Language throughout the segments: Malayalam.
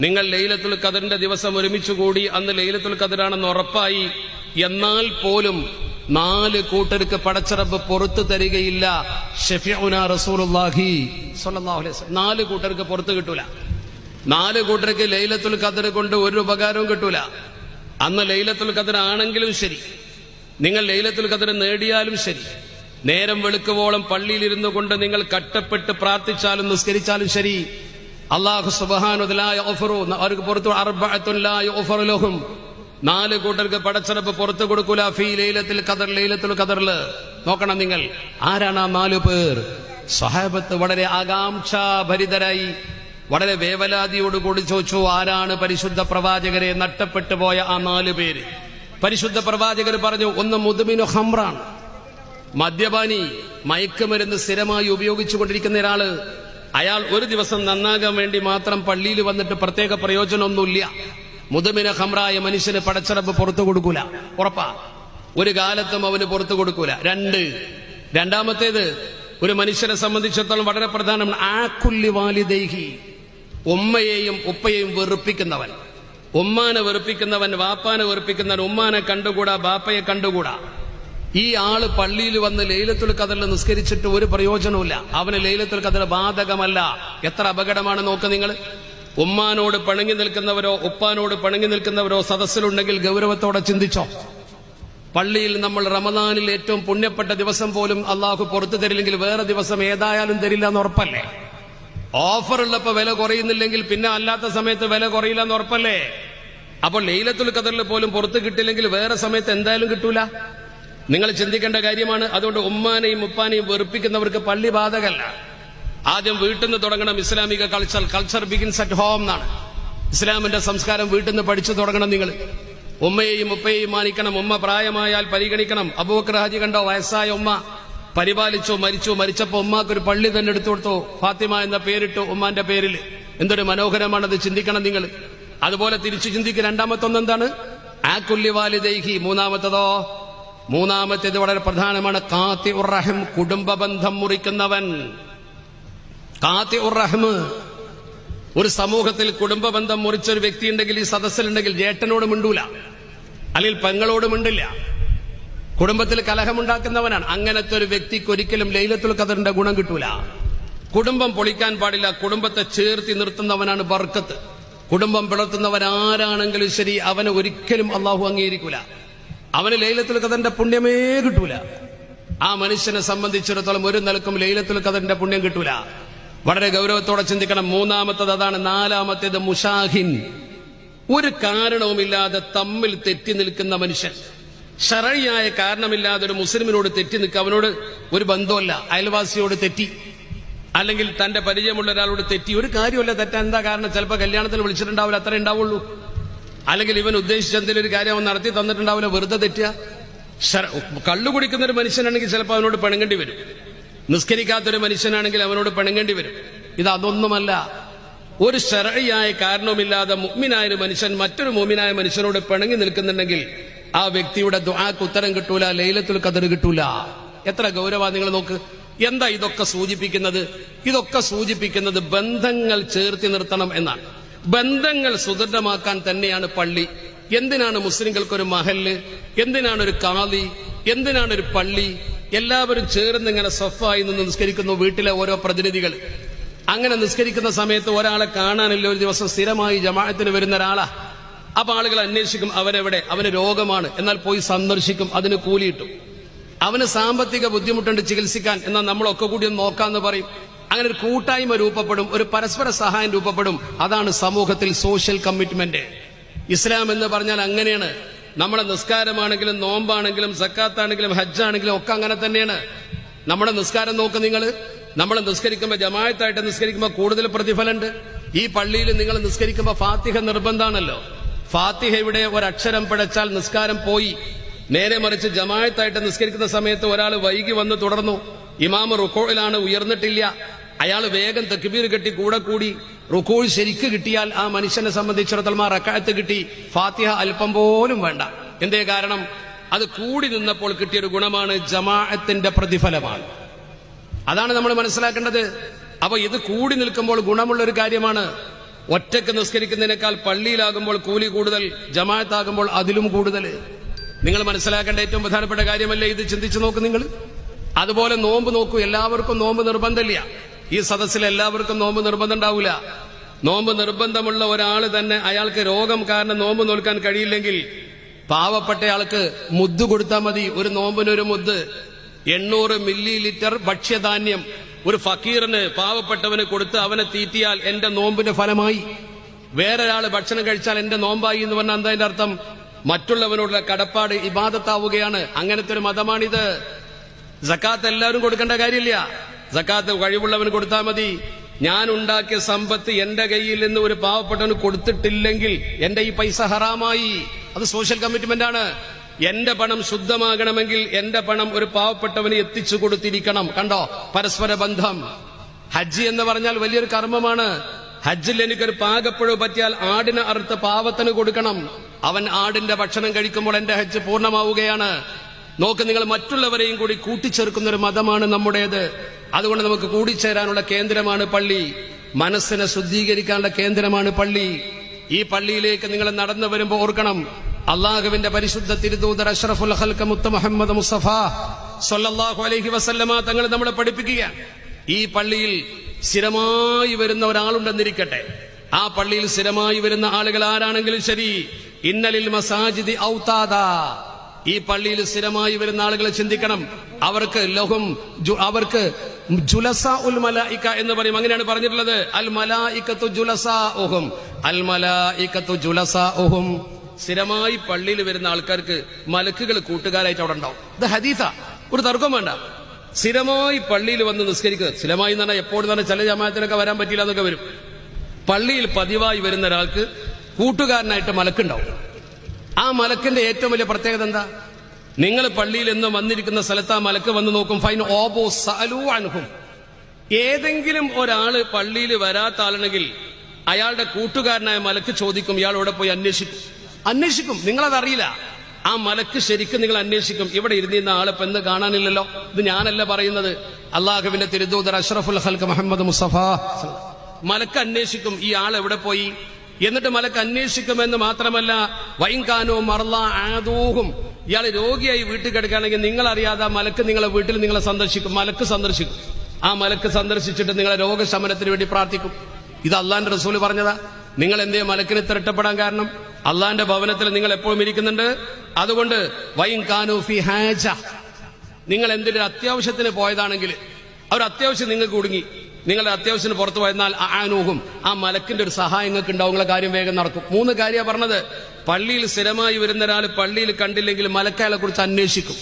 നിങ്ങൾ ലൈലത്തുൽ ഖദറിന്റെ ദിവസം ഒരുമിച്ച് കൂടി അന്ന് ലൈലത്തുൽ കദറാണെന്ന് ഉറപ്പായി. എന്നാൽ പോലും നാല് കൂട്ടർക്ക് പടച്ചറബ് പുറത്തു തരികയില്ല. നാല് കൂട്ടർക്ക് പുറത്തു കിട്ടൂല. നാല് കൂട്ടർക്ക് ലൈലത്തുൽ ഖദർ കൊണ്ട് ഒരു ഉപകാരവും കിട്ടൂല. അന്ന് ലൈലത്തുൽ ഖദർ ആണെങ്കിലും ശരി. നിങ്ങൾ ലൈലത്തുൽ ഖദർ നേടിയാലും ശരി. നേരം വെളുക്കുവോളം പള്ളിയിലിരുന്നു കൊണ്ട് നിങ്ങൾ കട്ടപ്പെട്ട് പ്രാർത്ഥിച്ചാലും നിസ്കരിച്ചാലും ശരി. അള്ളാഹു സുബാനുദലായ ഓഫറു. അവർക്ക് പുറത്തു അർബഅത്തുല്ലായ ഓഫറു ലഹും. നാല് കൂട്ടർക്ക് പടച്ചിറപ്പ് പുറത്തു കൊടുക്കൂല. ഫീ ലൈലത്തിൽ ഖദർ ലൈലത്തിൽ കദറിൽ നോക്കണം നിങ്ങൾ. ആരാണ് ആ നാലു പേർ? സ്വഹാബത്ത് വളരെ ആകാംക്ഷാഭരിതരായി. വളരെ വേവലാതിയോട് കൂടി ചോദിച്ചു ആരാണ് പരിശുദ്ധ പ്രവാചകരെ നഷ്ടപ്പെട്ടു പോയ ആ നാല് പേര്? പരിശുദ്ധ പ്രവാചകർ പറഞ്ഞു ഒന്ന് മുതുമിനു ഹംറാണ് മദ്യപാനി മയക്കുമരുന്ന് സ്ഥിരമായി ഉപയോഗിച്ചു കൊണ്ടിരിക്കുന്ന ഒരാൾ. അയാൾ ഒരു ദിവസം നന്നാകാൻ വേണ്ടി മാത്രം പള്ളിയിൽ വന്നിട്ട് പ്രത്യേക പ്രയോജനമൊന്നുമില്ല. മുതുമിന ഹംറായ മനുഷ്യന് പടച്ചടപ്പ് പുറത്തു കൊടുക്കൂല. ഉറപ്പാ. ഒരു കാലത്തും അവന് പുറത്തു കൊടുക്കൂല. രണ്ട്. രണ്ടാമത്തേത് ഒരു മനുഷ്യനെ സംബന്ധിച്ചിടത്തോളം വളരെ പ്രധാനമാണ്. ആക്കുല്ലി വാലിദേഹി ഉമ്മയെയും ഉപ്പയെയും വെറുപ്പിക്കുന്നവൻ. ഉമ്മാനെ വെറുപ്പിക്കുന്നവൻ വാപ്പാനെ വെറുപ്പിക്കുന്നവൻ ഉമ്മാനെ കണ്ടുകൂടാ ബാപ്പയെ കണ്ടുകൂടാ. ഈ ആൾ പള്ളിയിൽ വന്ന് ലൈലത്തുൽ കതറിൽ നിസ്കരിച്ചിട്ട് ഒരു പ്രയോജനവുമില്ല. അവന് ലൈലത്തുൽ കതർ ബാധകമല്ല. എത്ര അപകടമാണ് നോക്ക് നിങ്ങൾ ഉമ്മാനോട് പണങ്ങി നിൽക്കുന്നവരോ ഉപ്പാനോട് പണങ്ങി നിൽക്കുന്നവരോ സദസ്സിലുണ്ടെങ്കിൽ ഗൗരവത്തോടെ ചിന്തിച്ചോ. പള്ളിയിൽ നമ്മൾ റമദാനിൽ ഏറ്റവും പുണ്യപ്പെട്ട ദിവസം പോലും അള്ളാഹു പുറത്തു തരില്ലെങ്കിൽ വേറെ ദിവസം ഏതായാലും തരില്ല എന്ന് ഉറപ്പല്ലേ? ഓഫർ ഉള്ളപ്പോ വില കുറയുന്നില്ലെങ്കിൽ പിന്നെ അല്ലാത്ത സമയത്ത് വില കുറയില്ല എന്ന് ഉറപ്പല്ലേ? അപ്പോൾ ലൈലത്തുൽ ഖദറിൽ പോലും പുറത്ത് കിട്ടില്ലെങ്കിൽ വേറെ സമയത്ത് എന്തായാലും കിട്ടൂല? നിങ്ങൾ ചിന്തിക്കേണ്ട കാര്യമാണ് അതുകൊണ്ട് ഉമ്മാനെയും ഉപ്പാനെയും വെറുപ്പിക്കുന്നവർക്ക് പള്ളി ബാധകല്ല ആദ്യം വീട്ടിൽ നിന്ന് തുടങ്ങണം ഇസ്ലാമിക culture culture begins at home എന്നാണ്. ഇസ്ലാമിന്റെ സംസ്കാരം വീട്ടിൽ നിന്ന് പഠിച്ചു തുടങ്ങണം നിങ്ങൾ. ഉമ്മയെയും ഉപ്പയെയും മാനിക്കണം ഉമ്മ പ്രായമായാൽ പരിഗണിക്കണം. അബൂബക്കർ ഹാജി കണ്ടോ വയസ്സായ ഉമ്മ. പരിപാലിച്ചു മരിച്ചു മരിച്ചപ്പോ ഉമ്മാക്ക് ഒരു പള്ളി തന്നെ എടുത്തു കൊടുത്തു. ഫാത്തിമ എന്ന പേരിട്ടു ഉമ്മാന്റെ പേരിൽ. എന്തൊരു മനോഹരമാണത് ചിന്തിക്കണം നിങ്ങൾ. അതുപോലെ തിരിച്ചു ചിന്തിക്കുക രണ്ടാമത്തൊന്ന് എന്താണ് ആക്കുല്യ വാലിദേഹി മൂന്നാമത്തതോ? മൂന്നാമത്തേത് വളരെ പ്രധാനമാണ്. കാത്തി ഉറഹം കുടുംബ ബന്ധം മുറിക്കുന്നവൻ. കാത്തി ഉറഹം ഒരു സമൂഹത്തിൽ കുടുംബ ബന്ധം മുറിച്ച ഒരു വ്യക്തി ഉണ്ടെങ്കിൽ ഈ സദസ്സിലുണ്ടെങ്കിൽ ജേട്ടനോട് മിണ്ടൂല. അല്ലെങ്കിൽ പെങ്ങളോട് മിണ്ടില്ല. കുടുംബത്തിൽ കലഹമുണ്ടാക്കുന്നവനാണ്. അങ്ങനത്തെ ഒരു വ്യക്തിക്ക് ഒരിക്കലും ലൈലത്തുൽ ഖദറിന്റെ ഗുണം കിട്ടൂല. കുടുംബം പൊളിക്കാൻ പാടില്ല. കുടുംബത്തെ ചേർത്തി നിർത്തുന്നവനാണ് ബർക്കത്ത്. കുടുംബം പിളർത്തുന്നവൻ ആരാണെങ്കിലും ശരി അവനെ ഒരിക്കലും അള്ളാഹു അംഗീകരിക്കൂല. അവന് ലൈലത്തുൽ കഥന്റെ പുണ്യമേ കിട്ടൂല. ആ മനുഷ്യനെ സംബന്ധിച്ചിടത്തോളം ഒരു നിലക്കും ലൈലത്തുൽ കഥന്റെ പുണ്യം കിട്ടൂല. വളരെ ഗൗരവത്തോടെ ചിന്തിക്കണം. മൂന്നാമത്തത് അതാണ് നാലാമത്തേത് മുഷാഹിൻ. ഒരു കാരണവുമില്ലാതെ തമ്മിൽ തെറ്റി നിൽക്കുന്ന മനുഷ്യൻ. ഷറയായ കാരണമില്ലാതെ ഒരു മുസ്ലിമിനോട് തെറ്റി നിൽക്കുക. അവനോട് ഒരു ബന്ധമല്ല അയൽവാസിയോട് തെറ്റി. അല്ലെങ്കിൽ തന്റെ പരിചയമുള്ള ഒരാളോട് തെറ്റി. ഒരു കാര്യമല്ല തെറ്റാൻ എന്താ കാരണം? ചിലപ്പോൾ കല്യാണത്തിന് വിളിച്ചിട്ടുണ്ടാവില്ല. അത്രേ ഉണ്ടാവുള്ളൂ. അല്ലെങ്കിൽ ഇവൻ ഉദ്ദേശിച്ച എന്തെങ്കിലും ഒരു കാര്യം അവൻ നടത്തി തന്നിട്ടുണ്ടാവില്ല വെറുതെ തെറ്റുക? കള്ളു കുടിക്കുന്ന ഒരു മനുഷ്യനാണെങ്കിൽ ചിലപ്പോൾ അവനോട് പിണങ്ങേണ്ടി വരും. നിസ്കരിക്കാത്തൊരു മനുഷ്യനാണെങ്കിൽ അവനോട് പിണങ്ങേണ്ടി വരും. ഇത് അതൊന്നുമല്ല. ഒരു ശരഴിയായ കാരണവുമില്ലാതെ മുഗ്മിനായ ഒരു മനുഷ്യൻ മറ്റൊരു മോമിനായ മനുഷ്യനോട് പിണങ്ങി നിൽക്കുന്നുണ്ടെങ്കിൽ ആ വ്യക്തിയുടെ ദുആക്ക് ഉത്തരം കിട്ടൂല ലൈലത്തിൽ ഖദർ കിട്ടൂല. എത്ര ഗൗരവ നിങ്ങൾ നോക്ക്. എന്താ ഇതൊക്കെ സൂചിപ്പിക്കുന്നത്? ഇതൊക്കെ സൂചിപ്പിക്കുന്നത് ബന്ധങ്ങൾ ചേർത്തി നിർത്തണം എന്നാണ്. ബന്ധങ്ങൾ സുദൃഢമാക്കാൻ തന്നെയാണ് പള്ളി. എന്തിനാണ് മുസ്ലിങ്ങൾക്ക് ഒരു മഹല്ല്? എന്തിനാണ് ഒരു കാളി? എന്തിനാണ് ഒരു പള്ളി? എല്ലാവരും ചേർന്ന് ഇങ്ങനെ സഫായി നിന്ന് നിസ്കരിക്കുന്നു വീട്ടിലെ ഓരോ പ്രതിനിധികൾ. അങ്ങനെ നിസ്കരിക്കുന്ന സമയത്ത് ഒരാളെ കാണാനില്ല. ഒരു ദിവസം സ്ഥിരമായി ജമാഅത്തിന് വരുന്ന ഒരാളാ. അപ്പൊ ആളുകൾ അന്വേഷിക്കും അവനെവിടെ? അവന് രോഗമാണ്. എന്നാൽ പോയി സന്ദർശിക്കും. അതിന് കൂലിയിട്ടു. അവന് സാമ്പത്തിക ബുദ്ധിമുട്ടുണ്ട് ചികിത്സിക്കാൻ. എന്നാൽ നമ്മളൊക്കെ കൂടി ഒന്ന് നോക്കാന്ന് പറയും. അങ്ങനെ ഒരു കൂട്ടായ്മ രൂപപ്പെടും ഒരു പരസ്പര സഹായം രൂപപ്പെടും. അതാണ് സമൂഹത്തിൽ സോഷ്യൽ കമ്മിറ്റ്മെന്റ് ഇസ്ലാം എന്ന് പറഞ്ഞാൽ അങ്ങനെയാണ്. നമ്മുടെ നിസ്കാരമാണെങ്കിലും നോമ്പാണെങ്കിലും സക്കാത്താണെങ്കിലും ഹജ്ജാണെങ്കിലും ഒക്കെ അങ്ങനെ തന്നെയാണ്. നമ്മുടെ നിസ്കാരം നോക്ക് നിങ്ങൾ. നമ്മൾ നിസ്കരിക്കുമ്പോൾ ജമായത്തായിട്ട് നിസ്കരിക്കുമ്പോൾ കൂടുതൽ പ്രതിഫലമുണ്ട്. ഈ പള്ളിയിൽ നിങ്ങൾ നിസ്കരിക്കുമ്പോൾ ഫാത്തിഹ നിർബന്ധമാണല്ലോ. ഫാത്തിഹയുടെ ഒരക്ഷരം പിഴച്ചാൽ നിസ്കാരം പോയി. നേരെ മറിച്ച് ജമായത്തായിട്ട് നിസ്കരിക്കുന്ന സമയത്ത് ഒരാൾ വൈകി വന്ന് തുടർന്നു. ഇമാമ് റുക്കോയിലാണ് ഉയർന്നിട്ടില്ല. അയാൾ വേഗം തെക്കുബീർ കെട്ടി കൂടെ കൂടി റുക്കോൾ ശരിക്ക് കിട്ടിയാൽ ആ മനുഷ്യനെ സംബന്ധിച്ചിടത്തോളം ആ റക്കായത്ത് കിട്ടി. ഫാത്തിഹ അല്പം പോലും വേണ്ട. എന്തേ കാരണം? അത് കൂടി നിന്നപ്പോൾ കിട്ടിയ ഒരു ഗുണമാണ് ജമാഅത്തിന്റെ പ്രതിഫലമാണ്. അതാണ് നമ്മൾ മനസ്സിലാക്കേണ്ടത്. അപ്പൊ ഇത് കൂടി നിൽക്കുമ്പോൾ ഗുണമുള്ള ഒരു കാര്യമാണ്. ഒറ്റയ്ക്ക് നിസ്കരിക്കുന്നതിനേക്കാൾ പള്ളിയിലാകുമ്പോൾ കൂലി കൂടുതൽ ജമാഅത്താകുമ്പോൾ അതിലും കൂടുതൽ. നിങ്ങൾ മനസ്സിലാക്കേണ്ട ഏറ്റവും പ്രധാനപ്പെട്ട കാര്യമല്ലേ ഇത്? ചിന്തിച്ചു നോക്ക് നിങ്ങൾ. അതുപോലെ നോമ്പ് നോക്കൂ. എല്ലാവർക്കും നോമ്പ് നിർബന്ധമില്ല. ഈ സദസ്സിൽ എല്ലാവർക്കും നോമ്പ് നിർബന്ധം ഉണ്ടാവില്ല നോമ്പ് നിർബന്ധമുള്ള ഒരാൾ തന്നെ അയാൾക്ക് രോഗം കാരണം നോമ്പ് നോൽക്കാൻ കഴിയില്ലെങ്കിൽ പാവപ്പെട്ടയാൾക്ക് മുദ്ദ് കൊടുത്താൽ മതി. ഒരു നോമ്പിനൊരു മുദ്ദ്. എണ്ണൂറ് മില്ലി ലിറ്റർ ഭക്ഷ്യധാന്യം ഒരു ഫക്കീറിന് പാവപ്പെട്ടവന് കൊടുത്ത് അവനെ തീറ്റിയാൽ എന്റെ നോമ്പിന്റെ ഫലമായി. വേറൊരാൾ ഭക്ഷണം കഴിച്ചാൽ എന്റെ നോമ്പായി എന്ന് പറഞ്ഞാൽ എന്താ അതിന്റെ അർത്ഥം? മറ്റുള്ളവനോടുള്ള കടപ്പാട് ഇബാദത്താവുകയാണ്. അങ്ങനത്തെ ഒരു മതമാണിത്. ജക്കാത്ത് എല്ലാവരും കൊടുക്കേണ്ട കാര്യമില്ല. സക്കാത്ത് കഴിവുള്ളവന് കൊടുത്താൽ മതി. ഞാൻ ഉണ്ടാക്കിയ സമ്പത്ത് എന്റെ കയ്യിൽ നിന്ന് ഒരു പാവപ്പെട്ടവന് കൊടുത്തിട്ടില്ലെങ്കിൽ എന്റെ ഈ പൈസ ഹറാമായി. അത് സോഷ്യൽ കമ്മിറ്റ്മെന്റ് ആണ്. എന്റെ പണം ശുദ്ധമാകണമെങ്കിൽ എന്റെ പണം ഒരു പാവപ്പെട്ടവന് എത്തിച്ചു കൊടുത്തിരിക്കണം. കണ്ടോ? പരസ്പര ബന്ധം. ഹജ്ജ് എന്ന് പറഞ്ഞാൽ വലിയൊരു കർമ്മമാണ്. ഹജ്ജിൽ എനിക്കൊരു പാകപ്പുഴ പറ്റിയാൽ ആടിന് അറുത്ത് പാവത്തിന് കൊടുക്കണം. അവൻ ആടിന്റെ ഭക്ഷണം കഴിക്കുമ്പോൾ എന്റെ ഹജ്ജ് പൂർണമാവുകയാണ്. നോക്ക് നിങ്ങൾ മറ്റുള്ളവരെയും കൂടി കൂട്ടിച്ചേർക്കുന്ന ഒരു മതമാണ് നമ്മുടേത്. അതുകൊണ്ട് നമുക്ക് കൂടിച്ചേരാനുള്ള കേന്ദ്രമാണ് പള്ളി. മനസ്സിനെ ശുദ്ധീകരിക്കാനുള്ള കേന്ദ്രമാണ് പള്ളി. ഈ പള്ളിയിലേക്ക് നിങ്ങൾ നടന്നു വരുമ്പോൾ ഓർക്കണം. അള്ളാഹുവിന്റെ പരിശുദ്ധ തിരുദൂതർ അഷ്റഫുൽ ഹൽക്ക മുത്ത മുഹമ്മദ് മുസ്തഫ സൊല്ലാഹു അലഹി വസല്ലമ തങ്ങൾ നമ്മളെ പഠിപ്പിക്കുക. ഈ പള്ളിയിൽ സ്ഥിരമായി വരുന്ന ഒരാളുണ്ടെന്നിരിക്കട്ടെ. ആ പള്ളിയിൽ സ്ഥിരമായി വരുന്ന ആളുകൾ ആരാണെങ്കിലും ശരി. ഇന്നലിൽ മസാജിദി ഔതാദ. ഈ പള്ളിയിൽ സ്ഥിരമായി വരുന്ന ആളുകളെ ചിന്തിക്കണം. അവർക്ക് ലഹും അവർക്ക് ജുലസ ഉൽ മലായിക്ക എന്ന് പറയും. അങ്ങനെയാണ് പറഞ്ഞിട്ടുള്ളത്. അൽ മലായിക്കത്തു ജുലസ ഓഹും അൽ മലായിക്കത്തു ജുലസ ഓഹും സ്ഥിരമായി പള്ളിയിൽ വരുന്ന ആൾക്കാർക്ക് മലക്കുകൾ കൂട്ടുകാരായിട്ട് അവിടെ ഉണ്ടാവും. ഇത് ഹദീസ. ഒരു തർക്കം വേണ്ട. സ്ഥിരമായി പള്ളിയിൽ വന്ന് നിസ്കരിക്കുക. സ്ഥിരമായി പറഞ്ഞാൽ എപ്പോഴും തന്നെ ചില ജമാത്തിനൊക്കെ വരാൻ പറ്റില്ല എന്നൊക്കെ വരും. പള്ളിയിൽ പതിവായി വരുന്ന ഒരാൾക്ക് കൂട്ടുകാരനായിട്ട് മലക്കുണ്ടാവും. ആ മലക്കിന്റെ ഏറ്റവും വലിയ പ്രത്യേകത എന്താ? നിങ്ങൾ പള്ളിയിൽ എന്ന് വന്നിരിക്കുന്ന സ്ഥലത്ത് ആ മലക്ക് വന്ന് നോക്കും ഫൈൻ ഓബോ സലു ഏതെങ്കിലും ഒരാൾ പള്ളിയിൽ വരാത്ത ആളാണെങ്കിൽ അയാളുടെ കൂട്ടുകാരനായ മലക്ക് ചോദിക്കും ഇയാൾ ഇവിടെ പോയി? അന്വേഷിക്കും. അന്വേഷിക്കും. നിങ്ങളതറിയില്ല ആ മലക്ക് ശരിക്കും നിങ്ങൾ അന്വേഷിക്കും. ഇവിടെ ഇരുന്നിരുന്ന ആളെ ഇപ്പൊ എന്ന് കാണാനില്ലല്ലോ? ഇത് ഞാനല്ല പറയുന്നത്. അള്ളാഹുവിന്റെ തിരുദൂതർ അഷ്റഫുൽ ഹൽക്ക് മുഹമ്മദ് മുസഫ മലക്ക് അന്വേഷിക്കും ഈ ആൾ എവിടെ പോയി? എന്നിട്ട് മലക്ക് അന്വേഷിക്കുമെന്ന് മാത്രമല്ല വൈങ്കാനോ മറല ആദൂഹും. ഇയാൾ രോഗിയായി വീട്ടിൽ കിടക്കുകയാണെങ്കിൽ നിങ്ങൾ അറിയാതെ മലക്ക് നിങ്ങളെ വീട്ടിൽ നിങ്ങളെ സന്ദർശിക്കും മലക്ക് സന്ദർശിക്കും. ആ മലക്ക് സന്ദർശിച്ചിട്ട് നിങ്ങളെ രോഗശമനത്തിന് വേണ്ടി പ്രാർത്ഥിക്കും. ഇത് അള്ളാന്റെ റസൂൽ പറഞ്ഞതാ. നിങ്ങൾ എന്തേ മലക്കിനെ തിരട്ടപ്പെടാൻ കാരണം? അള്ളാന്റെ ഭവനത്തിൽ നിങ്ങൾ എപ്പോഴും ഇരിക്കുന്നുണ്ട്. അതുകൊണ്ട് വൈൻ ഹാജ. നിങ്ങൾ എന്തൊരു അത്യാവശ്യത്തിന് പോയതാണെങ്കിൽ അവർ അത്യാവശ്യം നിങ്ങൾക്ക് കുടുങ്ങി നിങ്ങളുടെ അത്യാവശ്യത്തിന് പുറത്തു പോയെന്നാൽ ആനൂഹും ആ മലക്കിന്റെ ഒരു സഹായം നിങ്ങൾക്ക് ഉണ്ടാവും നിങ്ങളെ കാര്യം വേഗം നടക്കും. മൂന്ന് കാര്യമാണ് പറഞ്ഞത്. പള്ളിയിൽ സ്ഥിരമായി വരുന്ന ഒരാൾ പള്ളിയിൽ കണ്ടില്ലെങ്കിൽ മലക്കയാളെ കുറിച്ച് അന്വേഷിക്കും.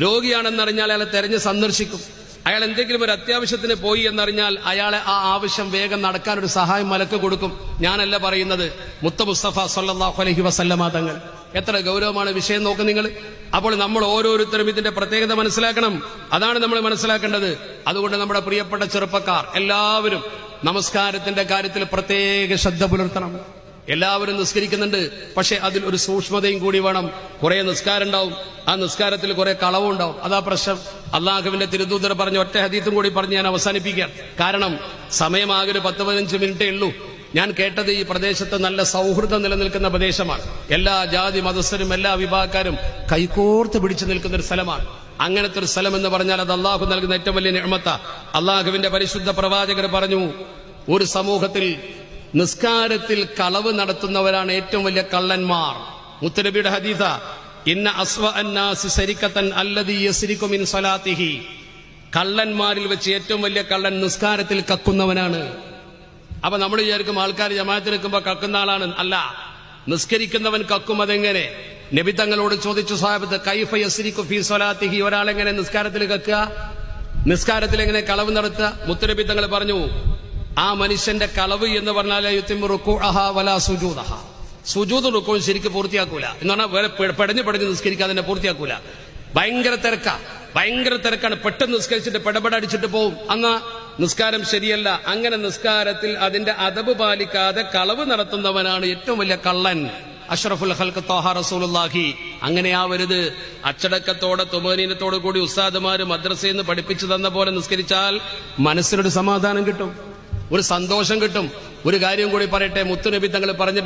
രോഗിയാണെന്നറിഞ്ഞാൽ അയാളെ തെരഞ്ഞ് സന്ദർശിക്കും. അയാൾ എന്തെങ്കിലും ഒരു അത്യാവശ്യത്തിന് പോയി എന്നറിഞ്ഞാൽ അയാളെ ആ ആവശ്യം വേഗം നടക്കാൻ ഒരു സഹായം മലക്ക് കൊടുക്കും. ഞാനല്ല പറയുന്നത്. മുത്ത മുസ്തഫ സല്ലല്ലാഹു അലഹി വസല്ലമാ തങ്ങൾ. എത്ര ഗൗരവമാണ് വിഷയം നോക്ക് നിങ്ങൾ. അപ്പോൾ നമ്മൾ ഓരോരുത്തരും ഇതിന്റെ പ്രത്യേകത മനസ്സിലാക്കണം. അതാണ് നമ്മൾ മനസ്സിലാക്കേണ്ടത്. അതുകൊണ്ട് നമ്മുടെ പ്രിയപ്പെട്ട ചെറുപ്പക്കാർ എല്ലാവരും നമസ്കാരത്തിന്റെ കാര്യത്തിൽ പ്രത്യേക ശ്രദ്ധ പുലർത്തണം. എല്ലാവരും നിസ്കരിക്കുന്നുണ്ട്. പക്ഷെ അതിൽ ഒരു സൂക്ഷ്മതയും കൂടി വേണം. കുറെ നിസ്കാരം ഉണ്ടാവും. ആ നിസ്കാരത്തിൽ കുറെ കളവും ഉണ്ടാവും. അതാ പ്രശ്നം. അള്ളാഹുവിന്റെ തിരുദൂതർ പറഞ്ഞ ഒറ്റ ഹദീത്തും കൂടി പറഞ്ഞ് ഞാൻ അവസാനിപ്പിക്കാം. കാരണം സമയമാകെ ഒരു പത്ത് പതിനഞ്ച് മിനിറ്റേ ഉള്ളൂ. ഞാൻ കേട്ടത് ഈ പ്രദേശത്ത് നല്ല സൗഹൃദം നിലനിൽക്കുന്ന പ്രദേശമാണ്. എല്ലാ ജാതി മതസ്ഥരും എല്ലാ വിഭാഗക്കാരും കൈകോർത്ത് പിടിച്ചു നിൽക്കുന്ന ഒരു സ്ഥലമാണ്. അങ്ങനത്തെ ഒരു സ്ഥലം എന്ന് പറഞ്ഞാൽ അത് അള്ളാഹു നൽകുന്ന ഏറ്റവും വലിയ നിഴമത്ത അള്ളാഹുവിന്റെ പരിശുദ്ധ പ്രവാചകർ പറഞ്ഞു ഒരു സമൂഹത്തിൽ നിസ്കാരത്തിൽ കളവ് നടത്തുന്നവരാണ് ഏറ്റവും വലിയ കള്ളന്മാർ. മുത്തനബിയുടെ ഹദീസ ഇന്ന അസ്വ അന്നാസി സരിക്കത്തൻ അല്ലതി യസ്രിക്കു മിൻ സ്വലാത്തിഹി. കള്ളന്മാരിൽ വെച്ച് ഏറ്റവും വലിയ കള്ളൻ നിസ്കാരത്തിൽ കക്കുന്നവനാണ്. അപ്പൊ നമ്മൾ വിചാരിക്കും ആൾക്കാർ ജമാഅത്തിൽ നിൽക്കുമ്പോൾ കക്കുന്ന ആളാണ്. അല്ല നിസ്കരിക്കുന്നവൻ കക്കും അതെങ്ങനെ? നബി തങ്ങളോട് ചോദിച്ചു സാഹിബത്ത് കൈഫ യസ്രിക്കു ഫീ സ്വലാത്തിഹി? ഒരാളെങ്ങനെ നിസ്കാരത്തിൽ കക്കുക നിസ്കാരത്തിൽ എങ്ങനെ കളവ് നടത്തുക? മുത്തനബി തങ്ങൾ പറഞ്ഞു ആ മനുഷ്യന്റെ കളവ് എന്ന് പറഞ്ഞാൽ സുജൂദഹ. സുജൂദ് റുക്കോൻ ശരിക്കും പൂർത്തിയാക്കൂല. എന്ന് പറഞ്ഞാൽ പെടഞ്ഞ് പെടഞ്ഞ് നിസ്കരിക്കാതെ പൂർത്തിയാക്കൂല. ഭയങ്കര തിരക്കാ. ഭയങ്കര തിരക്കാണ്. പെട്ടെന്ന് നിസ്കരിച്ചിട്ട് പെടപെട അടിച്ചിട്ട് പോവും. അന്നാ നിസ്കാരം ശരിയല്ല. അങ്ങനെ നിസ്കാരത്തിൽ അതിന്റെ അതബ് പാലിക്കാതെ കളവ് നടത്തുന്നവനാണ് ഏറ്റവും വലിയ കള്ളൻ. അഷ്റഫുൽ ഹൽക്ക് തോഹ റസൂലുള്ളാഹി. അങ്ങനെയാവരുത് അച്ചടക്കത്തോടെ തുമനീനത്തോടു കൂടി ഉസ്താദുമാര് മദ്രസയിൽ നിന്ന് പഠിപ്പിച്ചു തന്ന പോലെ നിസ്കരിച്ചാൽ മനസ്സിനൊരു സമാധാനം കിട്ടും. ഒരു സന്തോഷം കിട്ടും. ഒരു കാര്യം കൂടി പറയട്ടെ. മുത്തുനബി തങ്ങൾ പറഞ്ഞിട്ട്